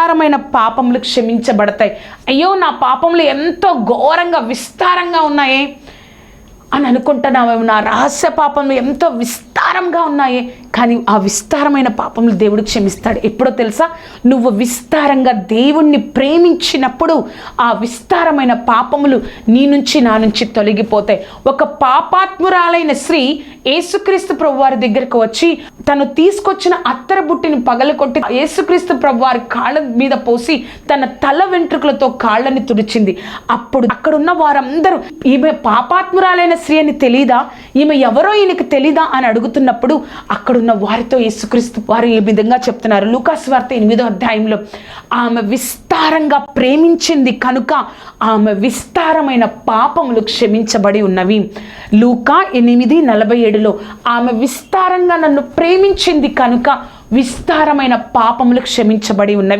విస్తారమైన పాపములు క్షమించబడతాయి. అయ్యో నా పాపములు ఎంతో ఘోరంగా విస్తారంగా ఉన్నాయి అని అనుకుంటున్నావేమో నా రహస్య పాపములు ఎంతో విస్తారంగా ఉన్నాయి. కానీ ఆ విస్తారమైన పాపములు దేవుడు క్షమిస్తాడు. ఎప్పుడో తెలుసా? నువ్వు విస్తారంగా దేవుణ్ణి ప్రేమించినప్పుడు ఆ విస్తారమైన పాపములు నీ నుంచి నా నుంచి తొలగిపోతాయి. ఒక పాపాత్మురాలైన స్త్రీ యేసుక్రీస్తు ప్రభువారి దగ్గరకు వచ్చి తను తీసుకొచ్చిన అత్తర బుట్టిని పగలకొట్టి యేసుక్రీస్తు ప్రభువారి కాళ్ళ మీద పోసి తన తల వెంట్రుకలతో కాళ్ళని తుడిచింది. అప్పుడు అక్కడున్న వారందరూ ఈమె పాపాత్మురాలైన స్త్రీ అని తెలీదా? ఈమె ఎవరో ఈయనకి తెలీదా? అని అడుగుతున్నప్పుడు అక్కడున్న వారితో యేసుక్రీస్తు వారు ఈ విధంగా చెప్తున్నారు? లూకాస్ వార్త ఎనిమిదో అధ్యాయంలో ఆమె విస్తారంగా ప్రేమించింది కనుక ఆమె విస్తారమైన పాపములు క్షమించబడి ఉన్నవి. లూకా ఎనిమిది నలభై ఏడులో ఆమె విస్తారంగా నన్ను ప్రేమించింది కనుక విస్తారమైన పాపములు క్షమించబడి ఉన్నవి.